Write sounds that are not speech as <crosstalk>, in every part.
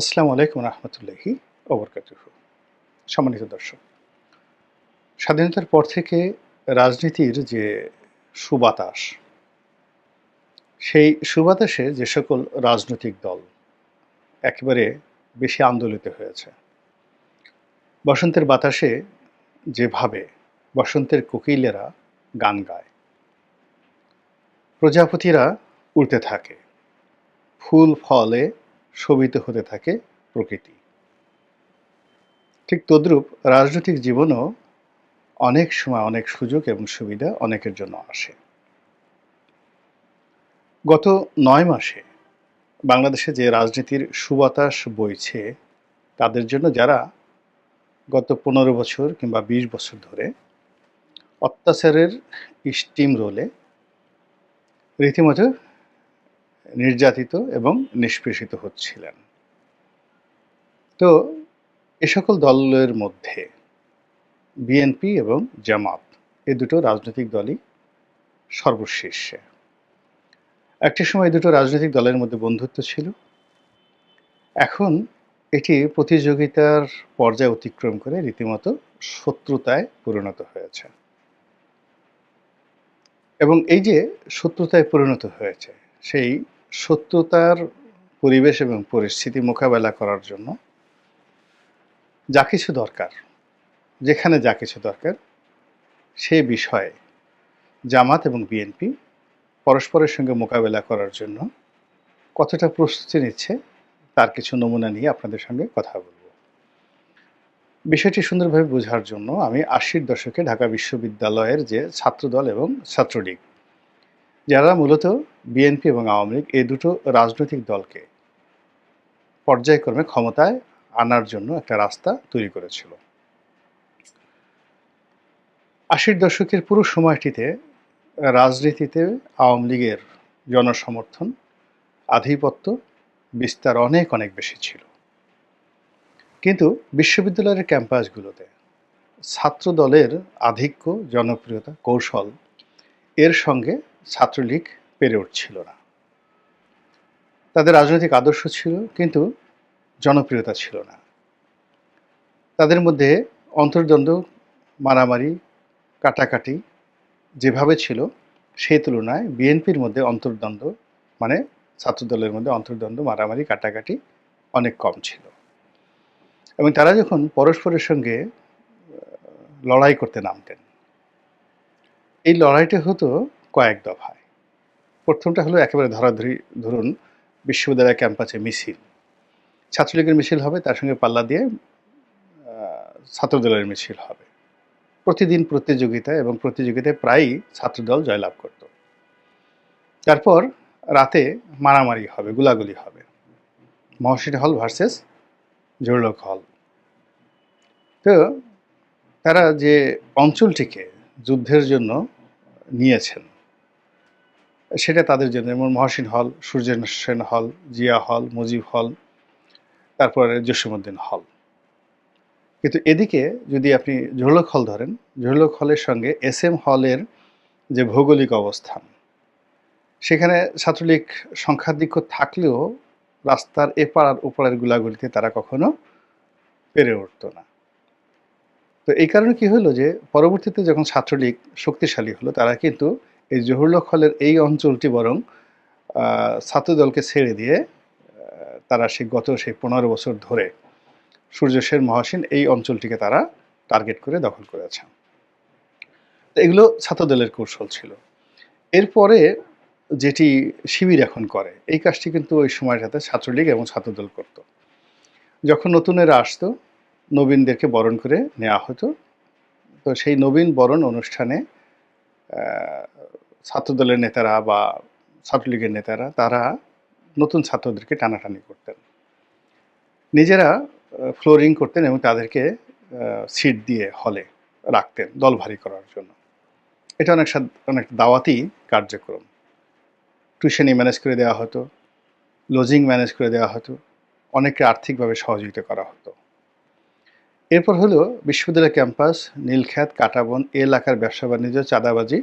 আসসালামু আলাইকুম রহমতুল্লাহি ওবরকাতুহ। সম্মানিত দর্শক, স্বাধীনতার পর থেকে রাজনীতির যে সুবাতাস, সেই সুবাতাসে যে সকল রাজনৈতিক দল একেবারে বেশি আন্দোলিত হয়েছে। বসন্তের বাতাসে যেভাবে বসন্তের কোকিলেরা গান গায়, প্রজাপতিরা উড়তে থাকে, ফুল ফলে শোভিত হতে থাকে প্রকৃতি। ঠিক তদ্রূপ রাজনৈতিক জীবনও অনেক সময় অনেক সুযোগ এবং সুবিধা অনেকের জন্য আসে। গত নয় মাসে বাংলাদেশে যে রাজনীতির সুবাতাস বইছে, তাদের জন্য যারা গত পনেরো বছর কিংবা বিশ বছর ধরে অত্যাচারের স্টিম রোলে রীতিমতো নির্যাতিত এবং নিষ্পেষিত হচ্ছিলেন। তো এ সকল দলের মধ্যে বিএনপি এবং জামাত, এ দুটো রাজনৈতিক দলই সর্বশীর্ষে একটি সময় দুটো রাজনৈতিক দলের মধ্যে বন্ধুত্ব ছিল। এখন এটি প্রতিযোগিতার পর্যায়ে অতিক্রম করে রীতিমতো শত্রুতায় পরিণত হয়েছে। এবং এই যে শত্রুতায় পরিণত হয়েছে, সেই শত্রুতার পরিবেশ এবং পরিস্থিতি মোকাবেলা করার জন্য যা কিছু দরকার, যেখানে যা কিছু দরকার, সে বিষয়ে জামাত এবং বিএনপি পরস্পরের সঙ্গে মোকাবেলা করার জন্য কতটা প্রস্তুতি নিচ্ছে তার কিছু নমুনা নিয়ে আপনাদের সঙ্গে কথা বলব। বিষয়টি সুন্দরভাবে বোঝার জন্য আমি আশির দশকে ঢাকা বিশ্ববিদ্যালয়ের যে ছাত্রদল এবং ছাত্রলীগ, যারা মূলত বিএনপি এবং আওয়ামী লীগ এই দুটো রাজনৈতিক দলকে পর্যায়ক্রমে ক্ষমতায় আনার জন্য একটা রাস্তা তৈরি করেছিল। আশির দশকের পুরো সময়টিতে রাজনীতিতে আওয়ামী লীগের জনসমর্থন, আধিপত্য বিস্তার অনেক অনেক বেশি ছিল। কিন্তু বিশ্ববিদ্যালয়ের ক্যাম্পাসগুলোতে ছাত্র দলের আধিক্য, জনপ্রিয়তা, কৌশল, এর সঙ্গে ছাত্রলীগ পেরে উঠছিল না। তাদের রাজনৈতিক আদর্শ ছিল, কিন্তু জনপ্রিয়তা ছিল না। তাদের মধ্যে অন্তর্দ্বন্দ্ব, মারামারি, কাটাকাটি যেভাবে ছিল, সেই তুলনায় বিএনপির মধ্যে অন্তর্দ্বন্দ্ব মানে ছাত্রদলের মধ্যে অন্তর্দ্বন্দ্ব, মারামারি, কাটাকাটি অনেক কম ছিল। এবং তারা যখন পরস্পরের সঙ্গে লড়াই করতে নামতেন, এই লড়াইটা হতো কয়েক দফায়। প্রথমটা হলো একেবারে ধরাধরি, ধরুন বিশ্ববিদ্যালয় ক্যাম্পাসে মিছিল। ছাত্রলীগের মিছিল হবে, তার সঙ্গে পাল্লা দিয়ে ছাত্রদলের মিছিল হবে। প্রতিদিন প্রতিযোগিতা এবং প্রতিযোগিতায় প্রায়ই ছাত্রদল জয়লাভ করত। তারপর রাতে মারামারি হবে, গুলাগুলি হবে। মহসিন হল ভার্সেস জোরলোক হল। তো তারা যে অঞ্চলটিকে যুদ্ধের জন্য নিয়েছেন সেটা তাদের জন্য, যেমন মহসিন হল সূর্য সেন হল, জিয়া হল, মুজিব হল, তারপরে জসীমউদ্দিন হল। কিন্তু এদিকে যদি আপনি জহুরলক হল ধরেন জহুরলক হলের সঙ্গে এস এম হলের যে ভৌগোলিক অবস্থান, সেখানে ছাত্রলীগ সংখ্যাধিক্য থাকলেও রাস্তার এপার আর ওপারের গুলাগুলিতে তারা কখনো পেরে উঠত না। তো এই কারণে কি হলো যে, পরবর্তীতে যখন ছাত্রলীগ শক্তিশালী হলো, তারা কিন্তু এই জহুরলক হলের এই অঞ্চলটি বরং ছাত্রদলকে ছেড়ে দিয়ে তারা সেই গত সেই পনেরো বছর ধরে সূর্য সেন মহাসীন এই অঞ্চলটিকে তারা টার্গেট করে দখল করেছে এগুলো ছাত্রদলের কৌশল ছিল। এরপরে যেটি শিবির এখন করে, এই কাজটি কিন্তু ওই সময়ের সাথে ছাত্রলীগ এবং ছাত্রদল করত। যখন নতুনেরা আসতো, নবীনদেরকে বরণ করে নেওয়া হতো। তো সেই নবীন বরণ অনুষ্ঠানে ছাত্রদলের নেতারা বা ছাত্রলীগের নেতারা, তারা নতুন ছাত্রদেরকে টানাটানি করতেন। নিজেরা ফ্লোরিং করতেন এবং তাদেরকে সিট দিয়ে হলে রাখতেন দল ভারী করার জন্য। এটা অনেক অনেক দাওয়াতি কার্যক্রম। টিউশনি ম্যানেজ করে দেওয়া হতো লজিং ম্যানেজ করে দেওয়া হতো, অনেককে আর্থিকভাবে সহযোগিতা করা হতো। এরপর হলো বিশ্ববিদ্যালয় ক্যাম্পাস নীলখ্যাত কাটাবন এলাকার ব্যবসা বাণিজ্য চাঁদাবাজি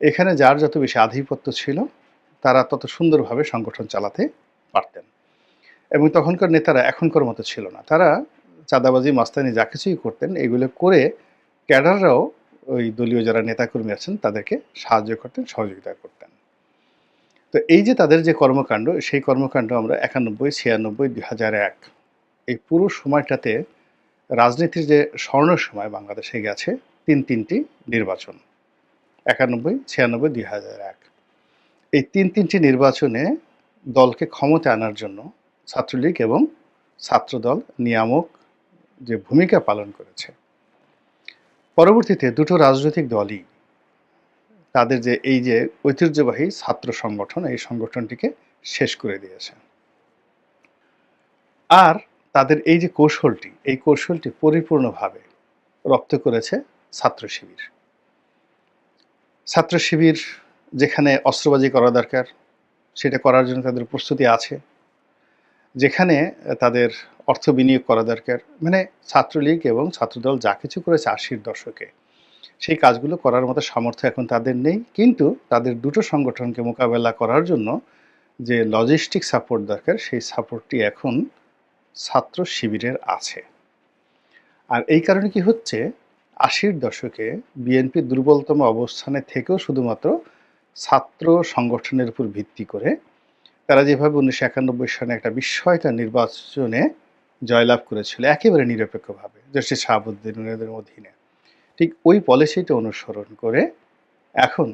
এখানে যার যত বেশি আধিপত্য ছিল, তারা তত সুন্দরভাবে সংগঠন চালাতে পারতেন। এবং তখনকার নেতারা এখনকার মতো ছিল না। তারা চাঁদাবাজি, মাস্তানি যা কিছুই করতেন, এগুলো করে ক্যাডাররাও ওই দলীয় যারা নেতাকর্মী আছেন, তাদেরকে সাহায্য করতেন, সহযোগিতা করতেন। তো এই যে তাদের যে কর্মকাণ্ড, সেই কর্মকাণ্ড আমরা একানব্বই, ছিয়ানব্বই দুই হাজার এক, এই পুরো সময়টাতে রাজনীতির যে স্বর্ণ সময় বাংলাদেশে গেছে, তিন তিনটি নির্বাচন। একানব্বই, ছিয়ানব্বই, দুই হাজার এক। এই তিন তিনটি নির্বাচনে দলকে ক্ষমতা আনার জন্য ছাত্রলীগ এবং ছাত্রদল নিয়ামক যে ভূমিকা পালন করেছে। পরবর্তীতে দুটো রাজনৈতিক দলই তাদের যে এই যে ঐতিহ্যবাহী ছাত্র সংগঠন, এই সংগঠনটিকে শেষ করে দিয়েছে। আর তাদের এই যে কৌশলটি, এই কৌশলটি পরিপূর্ণভাবে রপ্ত করেছে ছাত্র শিবির। ছাত্র শিবির যেখানে অস্ত্রবাজি করা দরকার, সেটা করার জন্য তাদের প্রস্তুতি আছে। যেখানে তাদের অর্থ বিনিয়োগ করা দরকার মানে ছাত্রলীগ এবং ছাত্রদল যা কিছু করেছে আশির দশকে, সেই কাজগুলো করার মতো সামর্থ্য এখন তাদের নেই। কিন্তু তাদের দুটো সংগঠনকে মোকাবেলা করার জন্য যে লজিস্টিক সাপোর্ট দরকার, সেই সাপোর্টটি এখন ছাত্র শিবিরের আছে। আর এই কারণে কি হচ্ছে? আশির দশকে বিএনপি দুর্বলতম অবস্থানে থেকেও শুধুমাত্র ছাত্র সংগঠনের উপর ভিত্তি করে তারা যেভাবে উনিশশো একানব্বই সালে একটা বিস্ময়কর নির্বাচনে জয়লাভ করেছিল, একেবারে নিরপেক্ষভাবে জস্টিস শাহাবুদ্দিনের অধীনে। ঠিক ওই পলিসিটা অনুসরণ করে এখন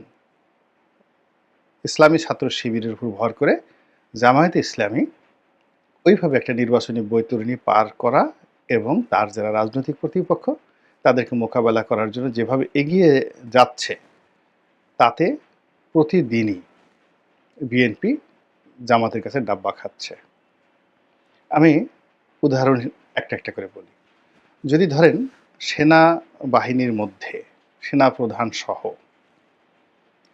ইসলামী ছাত্র শিবিরের উপর ভর করে জামায়াতে ইসলামী ওইভাবে একটা নির্বাচনী বৈতরণী পার করা এবং তার যারা রাজনৈতিক প্রতিপক্ষ তাদেরকে মোকাবেলা করার জন্য যেভাবে এগিয়ে যাচ্ছে, তাতে প্রতিদিনই বিএনপি জামাতের কাছে ডাব্বা খাচ্ছে। আমি উদাহরণ একটা একটা করে বলি। যদি ধরেন সেনা বাহিনীর মধ্যে সেনা প্রধান সহ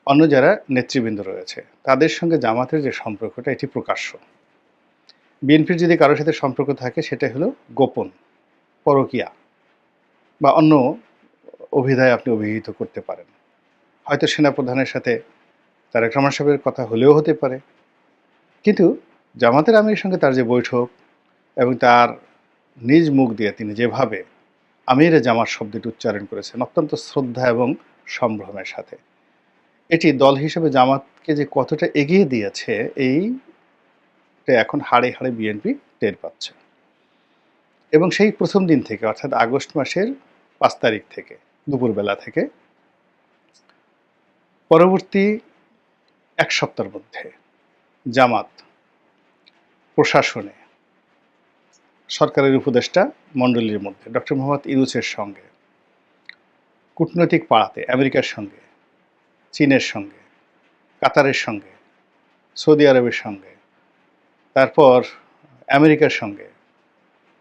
অন্য যারা নেতৃবৃন্দ রয়েছে, তাদের সঙ্গে জামাতের যে সম্পর্কটা, এটি প্রকাশ্য। বিএনপির যদি কারোর সাথে সম্পর্ক থাকে সেটা হলো গোপন, পরকিয়া। বা অন্য অভিধায় আপনি অভিহিত করতে পারেন। হয়তো সেনাপ্রধানের সাথে তারেক রহমান সাহেবের কথা হলেও হতে পারে। কিন্তু জামাতের আমিরের সঙ্গে তার যে বৈঠক এবং তার নিজ মুখ দিয়ে তিনি যেভাবে আমিরে জামাত শব্দটি উচ্চারণ করেছেন অত্যন্ত শ্রদ্ধা এবং সম্ভ্রমের সাথে। এটি দল হিসেবে জামাতকে যে কতটা এগিয়ে দিয়েছে, এই এখন হাড়ে হাড়ে বিএনপি টের পাচ্ছে। এবং সেই প্রথম দিন থেকে, অর্থাৎ আগস্ট মাসের পাঁচ তারিখ থেকে, দুপুরবেলা থেকে। পরবর্তী এক সপ্তাহের মধ্যে জামাত, প্রশাসনে, সরকারের উপদেষ্টা মণ্ডলীর মধ্যে, ডক্টর মোহাম্মদ ইউনুসের সঙ্গে, কূটনৈতিক পাড়াতে, আমেরিকার সঙ্গে, চীনের সঙ্গে, কাতারের সঙ্গে, সৌদি আরবের সঙ্গে, তারপর আমেরিকার সঙ্গে,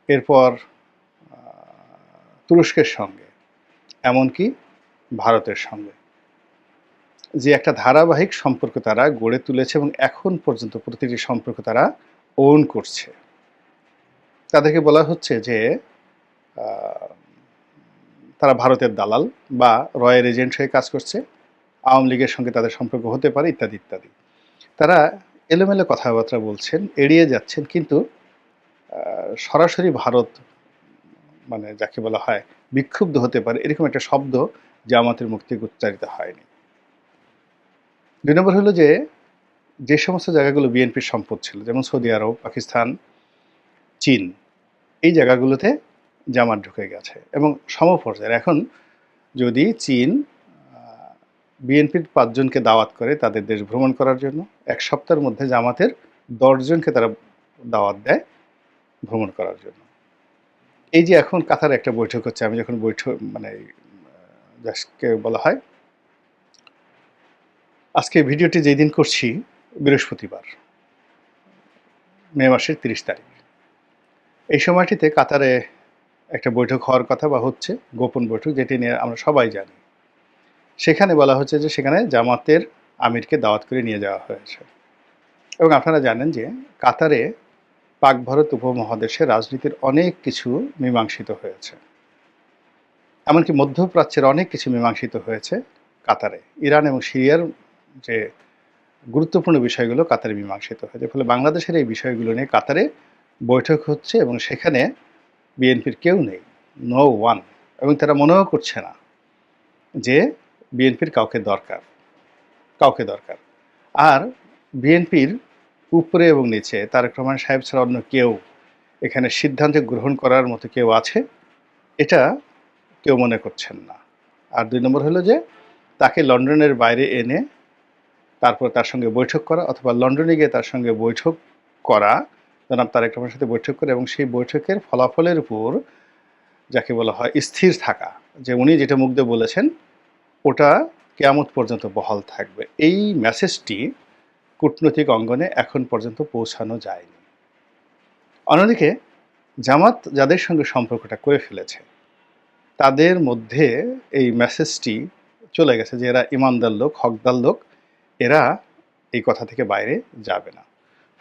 এরপর তুরস্কের সঙ্গে, এমনকি ভারতের সঙ্গে। যে একটা ধারাবাহিক সম্পর্ক তারা গড়ে তুলেছে এবং এখন পর্যন্ত প্রতিটি সম্পর্ক তারা ওন করছে। তাদেরকে বলা হচ্ছে যে তারা ভারতের দালাল বা রয়্যাল এজেন্ট হয়ে কাজ করছে, আওয়ামী লীগের সঙ্গে তাদের সম্পর্ক হতে পারে, ইত্যাদি ইত্যাদি। তারা এলোমেলো কথাবার্তা বলছেন, এড়িয়ে যাচ্ছেন, কিন্তু সরাসরি ভারত মানে যাকে বলা হয় বিক্ষুব্ধ হতে পারে, এরকম একটা শব্দ জামাতের মুখ থেকে উচ্চারিত হয়নি। দুই নম্বর হলো যে যে সমস্ত জায়গাগুলো বিএনপির সম্পদ ছিল, যেমন সৌদি আরব, পাকিস্তান, চীন, এই জায়গাগুলোতে জামাত ঢুকে গেছে এবং সমপর্যায়ের। এখন যদি চীন বিএনপির পাঁচজনকে দাওয়াত করে তাদের দেশ ভ্রমণ করার জন্য, এক সপ্তাহের মধ্যে জামাতের দশজনকে তারা দাওয়াত দেয় ভ্রমণ করার জন্য। এই যে এখন কাতার একটা বৈঠক হচ্ছে, আমি যখন বৈঠক মানে যাকে বলা হয়, আজকে ভিডিওটি যেই দিন করছি, বৃহস্পতিবার, মে মাসের তিরিশ তারিখ। এই সময়টিতে কাতারে একটা বৈঠক হওয়ার কথা বা হচ্ছে, গোপন বৈঠক যেটি নিয়ে আমরা সবাই জানি। সেখানে বলা হচ্ছে যে সেখানে জামাতের আমিরকে দাওয়াত করে নিয়ে যাওয়া হয়েছে। এবং আপনারা জানেন যে কাতারে পাক ভারত উপমহাদেশে রাজনীতির অনেক কিছু মীমাংসিত হয়েছে। এমনকি মধ্যপ্রাচ্যের অনেক কিছু মীমাংসিত হয়েছে কাতারে। ইরান এবং সিরিয়ার যে গুরুত্বপূর্ণ বিষয়গুলো কাতারে মীমাংসিত হয়েছে। ফলে বাংলাদেশের এই বিষয়গুলো নিয়ে কাতারে বৈঠক হচ্ছে এবং সেখানে বিএনপির কেউ নেই নো ওয়ান এবং তারা মনেও করছে না যে বিএনপির কাউকে দরকার কাউকে দরকার। আর বিএনপির উপরে এবং নিচে। তারেক রহমান সাহেব ছাড়া অন্য কেউ এখানে সিদ্ধান্ত গ্রহণ করার মতো কেউ আছে? এটা কেউ মনে করছেন না। আর দুই নম্বর হলো যে, তাকে লন্ডনের বাইরে এনে তারপর তার সঙ্গে বৈঠক করা অথবা লন্ডনে গিয়ে তার সঙ্গে বৈঠক করা, জনাব তারেক রহমানের সাথে বৈঠক করে এবং সেই বৈঠকের ফলাফলের উপর যাকে বলা হয় স্থির থাকা, যে উনি যেটা মুগ্ধ বলেছেন, ওটা কেয়ামত পর্যন্ত বহাল থাকবে। এই মেসেজটি কূটনৈতিক অঙ্গনে এখন পর্যন্ত পৌঁছানো যায়নি। অন্যদিকে, জামাত যাদের সঙ্গে সম্পর্কটা করে ফেলেছে, তাদের মধ্যে এই মেসেজটি চলে গেছে যে এরা ইমানদার লোক, হকদার লোক, এরা এই কথা থেকে বাইরে যাবে না।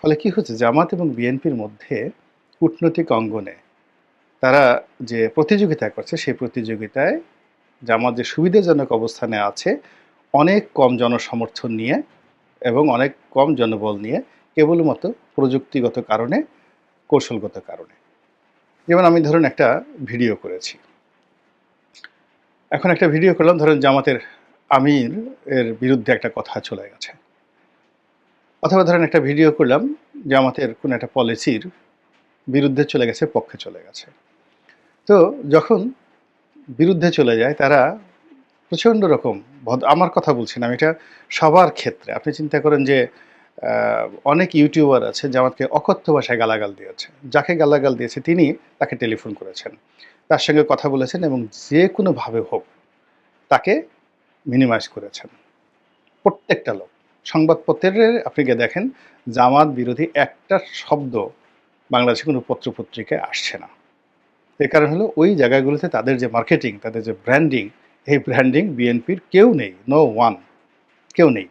ফলে কি হচ্ছে? জামাত এবং বিএনপির মধ্যে কূটনৈতিক অঙ্গনে তারা যে প্রতিযোগিতা করছে, সেই প্রতিযোগিতায় জামাত যে সুবিধাজনক অবস্থানে আছে, অনেক কম জনসমর্থন নিয়ে এবং অনেক কম জনবল নিয়ে কেবলমাত্র প্রযুক্তিগত কারণে, কৌশলগত কারণে। যেমন আমি ধরুন একটা ভিডিও করেছি। এখন একটা ভিডিও করলাম, ধরেন জামাতের আমির এর বিরুদ্ধে একটা কথা চলে গেছে। অথবা ধরেন একটা ভিডিও করলাম, জামাতের কোনো একটা পলিসির বিরুদ্ধে চলে গেছে, পক্ষে চলে গেছে। তো যখন বিরুদ্ধে চলে যায়, তারা প্রচণ্ড রকম। আমার কথা বলছি না, আমি এটা সবার ক্ষেত্রে। আপনি চিন্তা করেন যে অনেক ইউটিউবার আছে জামাতকে অকথ্য ভাষায় গালাগাল দিয়েছে। যাকে গালাগাল দিয়েছে তিনি তাকে টেলিফোন করেছেন। তার সঙ্গে কথা বলেছেন এবং যে কোনোভাবে হোক তাকে মিনিমাইজ করেছেন। প্রত্যেকটা লোক। সংবাদপত্রের আপনি গিয়ে দেখেন, জামাত বিরোধী একটা শব্দ বাংলাদেশে কোনো পত্রপত্রিকায় আসছে না। এর কারণ হলো ওই জায়গাগুলোতে তাদের যে মার্কেটিং তাদের যে ব্র্যান্ডিং এই ব্র্যান্ডিং বিএনপির কেউ নেই নো ওয়ান কেউ নেই।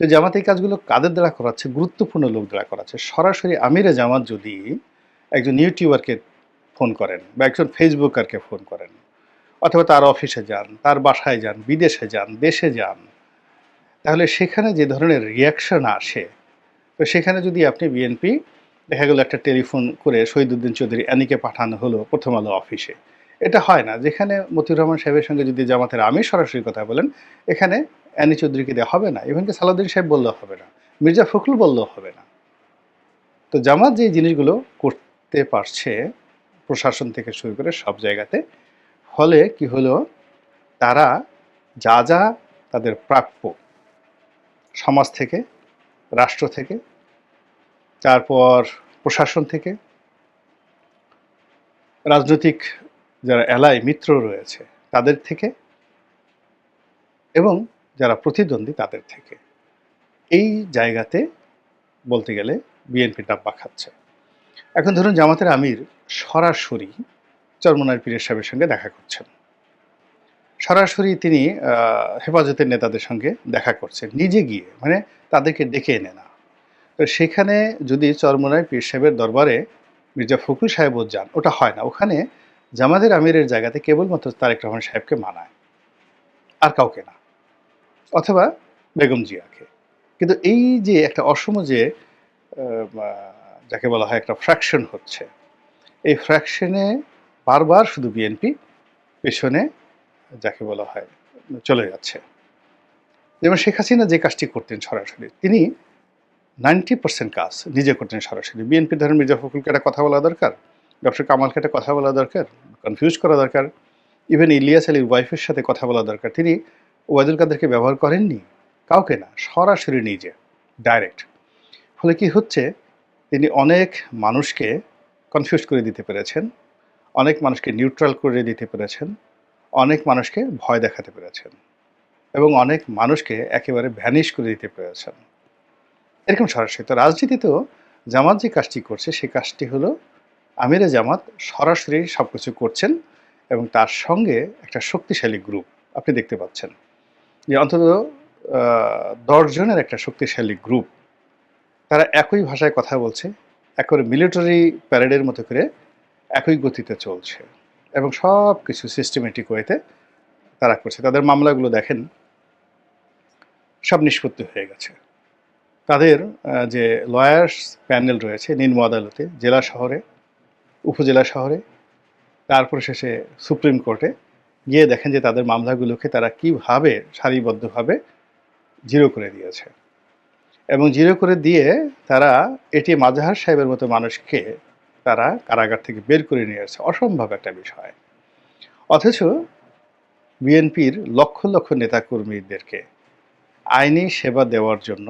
তো জামাত এই কাজগুলো কাদের দ্বারা করাচ্ছে? গুরুত্বপূর্ণ লোক দ্বারা করাচ্ছে। সরাসরি আমিরে জামাত যদি একজন ইউটিউবারকে ফোন করেন বা একজন ফেসবুকারকে ফোন করেন, অথবা তার অফিসে যান, তার বাসায় যান, বিদেশে যান, দেশে যান, তাহলে সেখানে যে ধরনের রিয়াকশন আসে, তো সেখানে যদি আপনি বিএনপি দেখা গেল একটা টেলিফোন করে শহীদুদ্দিন চৌধুরী অ্যানিকে পাঠানো হলো প্রথম আলো অফিসে এটা হয় না। যেখানে মতিউর রহমান সাহেবের সঙ্গে যদি জামাতের আমি সরাসরি কথা বলেন, এখানে অ্যানি চৌধুরীকে দেওয়া হবে না। ইভেনকে সালাউদ্দিন সাহেব বললেও হবে না। মির্জা ফখরুল বললেও হবে না। তো জামাত যে জিনিসগুলো করতে পারছে, প্রশাসন থেকে শুরু করে সব জায়গাতে, ফলে কি হলো, তারা যা যা তাদের প্রাপ্য সমাজ থেকে, রাষ্ট্র থেকে, তারপর প্রশাসন থেকে, রাজনৈতিক যারা এলাই মিত্র রয়েছে, তাদের থেকে এবং যারা প্রতিদ্বন্দ্বী, তাদের থেকে। এই জায়গাতে বলতে গেলে বিএনপি ডাব্বা খাচ্ছে। এখন ধরুন জামাতের আমির সরাসরি চরমনার পীরের সাহেবের সঙ্গে দেখা করছেন। সরাসরি তিনি হেফাজতের নেতাদের সঙ্গে দেখা করছেন। নিজে গিয়ে মানে তাদেরকে ডেকে এনে না। তো সেখানে যদি চরমনায় পীর সাহেবের দরবারে মির্জা ফখরুল সাহেবও যান, ওটা হয় না। ওখানে জামাতের আমিরের জায়গাতে কেবলমাত্র তারেক রহমান সাহেবকে মানায়, আর কাউকে না, অথবা বেগম জিয়াকে। কিন্তু এই যে একটা অসম যে যাকে বলা হয় একটা ফ্র্যাকশন হচ্ছে, এই ফ্র্যাকশনে বারবার শুধু বিএনপি পেছনে যাকে বলা হয় চলে যাচ্ছে। যেমন শেখ হাসিনা যে কাজটি করতেন সরাসরি, তিনি নাইনটি পার্সেন্ট কাজ নিজে করতেন সরাসরি। বিএনপি ধরেন মির্জা ফখরুলকে একটা কথা বলা দরকার? ডক্টর কামালকে একটা কথা বলা দরকার কনফিউজ করা দরকার ইভেন ইলিয়াস আলীর ওয়াইফের সাথে কথা বলা দরকার। তিনি ওয়াদুল কাদেরকে ব্যবহার করেননি, কাউকে না, সরাসরি নিজে ডাইরেক্ট ফলে কি হচ্ছে, তিনি অনেক মানুষকে কনফিউজ করে দিতে পেরেছেন, অনেক মানুষকে নিউট্রাল করে দিতে পেরেছেন, অনেক মানুষকে ভয় দেখাতে পেরেছেন, এবং অনেক মানুষকে একেবারে ভ্যানিশ করে দিতে পেরেছেন। এরকম সরাসরি। তো রাজনীতিতেও জামাত যে কাজটি করছে সেই কাজটি হলো আমিরে জামাত সরাসরি সব কিছু করছেন এবং তার সঙ্গে একটা শক্তিশালী গ্রুপ আপনি দেখতে পাচ্ছেন। যে অন্তত দশজনের একটা শক্তিশালী গ্রুপ তারা একই ভাষায় কথা বলছে একবারে মিলিটারি প্যারেডের মতো করে একই গতিতে চলছে এবং সব কিছু সিস্টেমেটিক ওয়েতে তারা করছে। তাদের মামলাগুলো দেখেন, সব নিষ্পত্তি হয়ে গেছে। তাদের যে লয়ার্স প্যানেল রয়েছে, নিম্ন আদালতে, জেলা শহরে উপজেলা শহরে, তারপর শেষে সুপ্রিম কোর্টে গিয়ে দেখেন যে তাদের মামলাগুলোকে তারা কীভাবে সারিবদ্ধভাবে জিরো করে দিয়েছে। এবং জিরো করে দিয়ে তারা এটি মাজাহার সাহেবের মতো মানুষকে তারা কারাগার থেকে বের করে নিয়ে আসছে। অসম্ভব একটা বিষয়। অথচ বিএনপির লক্ষ লক্ষ নেতাকর্মীদেরকে আইনি সেবা দেওয়ার জন্য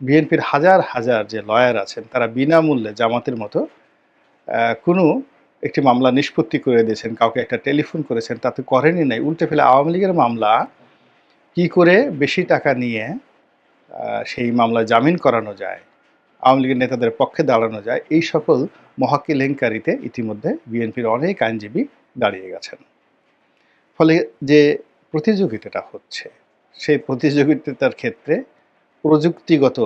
বিএনপির হাজার হাজার যে লয়ার আছেন, তারা বিনামূল্যে জামাতের মতো কোনো একটি মামলা নিষ্পত্তি করে দিয়েছেন, কাউকে একটা টেলিফোন করেছেন, তাতে করেনি নাই। উল্টে ফেলে আওয়ামী লীগের মামলা, কি করে বেশি টাকা নিয়ে সেই মামলায় জামিন করানো যায়, আওয়ামী লীগের নেতাদের পক্ষে দাঁড়ানো যায়, এই সকল মহাকিলেঙ্কারিতে ইতিমধ্যে বিএনপির অনেক আইনজীবী দাঁড়িয়ে গেছেন। ফলে যে প্রতিযোগিতাটা হচ্ছে, সেই প্রতিযোগিতার ক্ষেত্রে প্রযুক্তিগত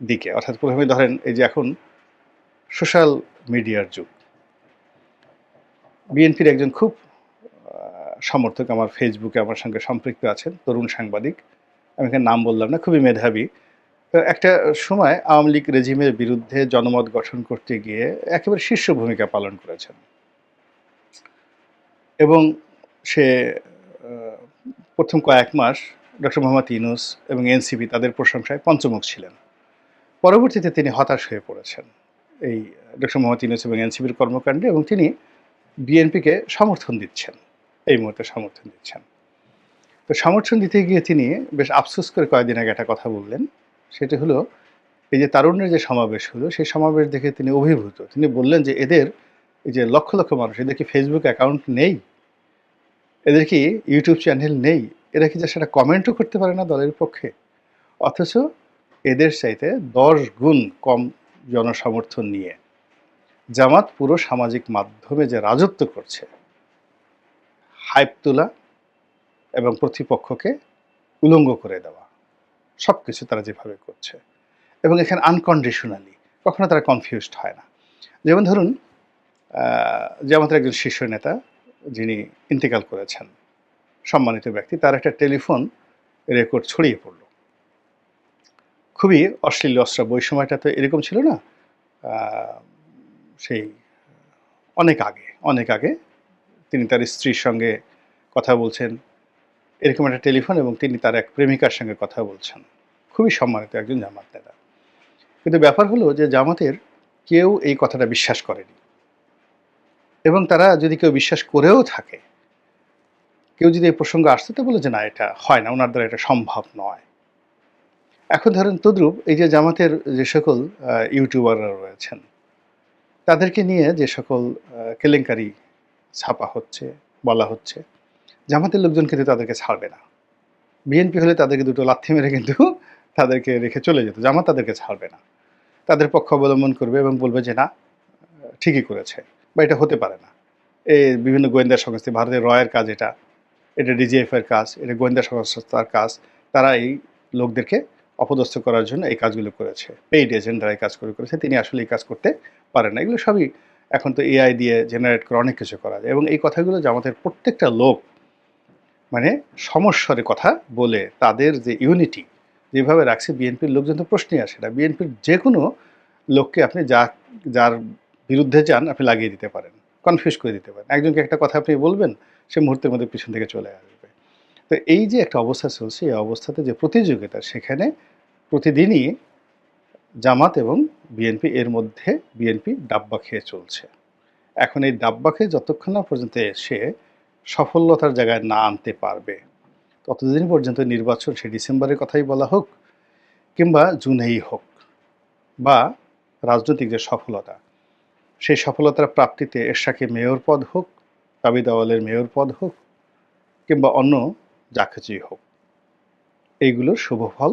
দিকে, অর্থাৎ প্রথমে ধরেন এই যে এখন সোশ্যাল মিডিয়ার যুগ। বিএনপির একজন খুব সমর্থক আমার ফেসবুকে আমার সঙ্গে সম্পৃক্ত আছেন, তরুণ সাংবাদিক। আমি এখানে নাম বললাম না, খুবই মেধাবী। তো একটা সময় আওয়ামী লীগ রেজিমের বিরুদ্ধে জনমত গঠন করতে গিয়ে একেবারে শীর্ষ ভূমিকা পালন করেছেন। এবং সে প্রথম কয়েক মাস ডক্টর মোহাম্মদ ইউনুস এবং এনসিপি তাদের প্রশংসায় পঞ্চমুখ ছিলেন। পরবর্তীতে তিনি হতাশ হয়ে পড়েছেন। এই ডক্টর মোহাম্মদ ইউনুস এবং এনসিপির কর্মকাণ্ডে এবং তিনি বিএনপিকে সমর্থন দিচ্ছেন, এই মুহূর্তে সমর্থন দিচ্ছেন। তো সমর্থন দিতে গিয়ে তিনি বেশ আফসোস করে কয়েকদিন আগে একটা কথা বললেন, সেটা হলো এই যে তারুণ্যের যে সমাবেশ হলো, সেই সমাবেশ দেখে তিনি অভিভূত। তিনি বললেন যে এদের এই যে লক্ষ লক্ষ মানুষ, এদের কি ফেসবুক অ্যাকাউন্ট নেই? এদের কি ইউটিউব চ্যানেল নেই? এরা কি যা সেটা কমেন্টও করতে পারে না দলের পক্ষে? অথচ এদের চাইতে দশ গুণ কম জনসমর্থন নিয়ে। জামাত পুরো সামাজিক মাধ্যমে যে রাজত্ব করছে, হাইপ তোলা এবং প্রতিপক্ষকে উলঙ্গ করে দেওয়া সব কিছু তারা যেভাবে করছে। এবং এখানে আনকন্ডিশনালি কখনো তারা কনফিউজড হয় না। যেমন ধরুন জামাতের একজন শীর্ষ নেতা যিনি ইন্তেকাল করেছেন, সম্মানিত ব্যক্তি, তার একটা টেলিফোন রেকর্ড ছড়িয়ে পড়ল। খুবই অশ্লীল, অস্ত্র ওই সময়টা তো এরকম ছিল না? সেই, অনেক আগে অনেক আগে তিনি তার স্ত্রীর সঙ্গে কথা বলছেন। এরকম একটা টেলিফোন এবং তিনি তার এক প্রেমিকার সঙ্গে কথা বলছেন। খুবই সম্মানিত একজন জামাত নেতা। কিন্তু ব্যাপার হলো যে জামাতের কেউ এই কথাটা বিশ্বাস করেনি। এবং তারা যদি কেউ বিশ্বাস করেও থাকে, কেউ যদি এই প্রসঙ্গ আসতে তো বলে যে না, এটা হয় না, ওনার দ্বারা এটা সম্ভব নয়। এখন ধরেন তদ্রূপ, এই যে জামাতের যে সকল ইউটিউবাররা রয়েছেন, তাদেরকে নিয়ে যে সকল কেলেঙ্কারি ছাপা হচ্ছে, বলা হচ্ছে, জামাতের লোকজন কিন্তু তাদেরকে ছাড়বে না। বিএনপি হলে তাদেরকে দুটো লাথি মেরে কিন্তু <laughs> তাদেরকে রেখে চলে যেত, জামাত তাদেরকে ছাড়বে না। তাদের পক্ষ অবলম্বন করবে এবং বলবে যে, না, ঠিকই করেছে বা এটা হতে পারে না। এই বিভিন্ন গোয়েন্দা সংস্থা, ভারতের রয়ের কাজ এটা এটা ডিজিএফ এর কাজ, এটা গোয়েন্দা সংস্থার কাজ, তারা এই লোকদেরকে অপদস্থ করার জন্য এই কাজগুলো করেছে। পেইড এজেন্টরা এই কাজ করে করেছে, তিনি আসলে এই কাজ করতে পারেন না। এগুলো সবই এখন তো এআই দিয়ে জেনারেট করে অনেক কিছু করা যায়। এবং এই কথাগুলো জামাতের প্রত্যেকটা লোক মানে সমস্বরে কথা বলে, তাদের যে ইউনিটি যেভাবে রাখছে বিএনপির লোকজন তো প্রশ্নই আসে না। বিএনপির যে কোনো লোককে আপনি যা, যার বিরুদ্ধে যান, আপনি লাগিয়ে দিতে পারেন কনফিউজ করে দিতে পারেন। একজনকে একটা কথা আপনি বলবেন, সে মুহূর্তের মধ্যে পিছন থেকে চলে আসবে। তো এই যে একটা অবস্থা চলছে, এই অবস্থাতে যে প্রতিযোগিতা, সেখানে প্রতিদিনই জামাত এবং বিএনপি এর মধ্যে বিএনপি ডাব্বা খেয়ে চলছে। এখন এই ডাব্বা খেয়ে যতক্ষণ না পর্যন্ত এসে সফলতার জায়গায় না আনতে পারবে, ততদিন পর্যন্ত নির্বাচন সে ডিসেম্বরের কথাই বলা হোক কিংবা জুনেই হোক বা রাজনৈতিক যে সফলতা, সেই সফলতার প্রাপ্তিতে এরশাকে মেয়র পদ হোক দাবি দাওয়ালের মেয়র পদ হোক কিংবা অন্য যা কিছুই হোক, এইগুলোর শুভ ফল